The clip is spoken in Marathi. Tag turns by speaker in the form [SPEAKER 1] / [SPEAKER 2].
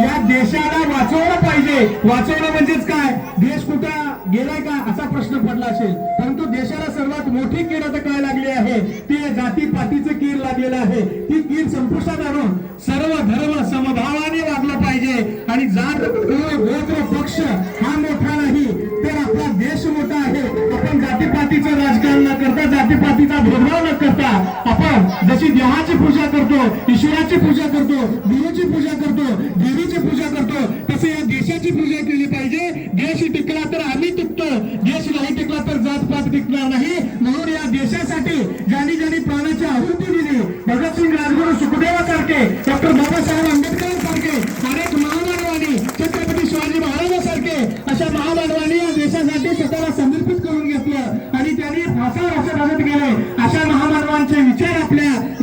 [SPEAKER 1] या देशाला वाचवलं पाहिजे. वाचवणं म्हणजेच काय? देश कुठं गेलाय का? असा प्रश्न पडला असेल. परंतु देशाला सर्वात मोठी कीड आता काय लागली आहे? ते जाती पातीचं कीड लागलेलं आहे. ती कीड संपुष्टात आणून सर्व धर्म समभावाने वागलं पाहिजे. आणि जात गोत्र पक्ष हा मोठा नाही तर आपला देश मोठा आहे. आपण जातीपातीचं राजकारण न करता जातीपातीचा भेदभाव न करता जशी देवाची पूजा करतो ईश्वराची पूजा करतो गुरुची पूजा करतो देवीची पूजा करतो तसे या देशाची पूजा केली पाहिजे. देश टिकला तर आम्ही टिकतो. देश नाही टिकला तर जात पात टिकणार नाही. म्हणून या देशासाठी ज्यांनी ज्यांनी प्राण्याची आहुती दिली भगतसिंग राजगुरु सुखदेवासारखे डॉक्टर बाबासाहेब आंबेडकर सारखे अनेक महामानवानी छत्रपती शिवाजी महाराजांसारखे अशा महामानवानी या देशासाठी स्वतःला समर्पित करून घेतलं आणि त्यांनी भाषा भाषा घालत गेले अशा विचार आपल्या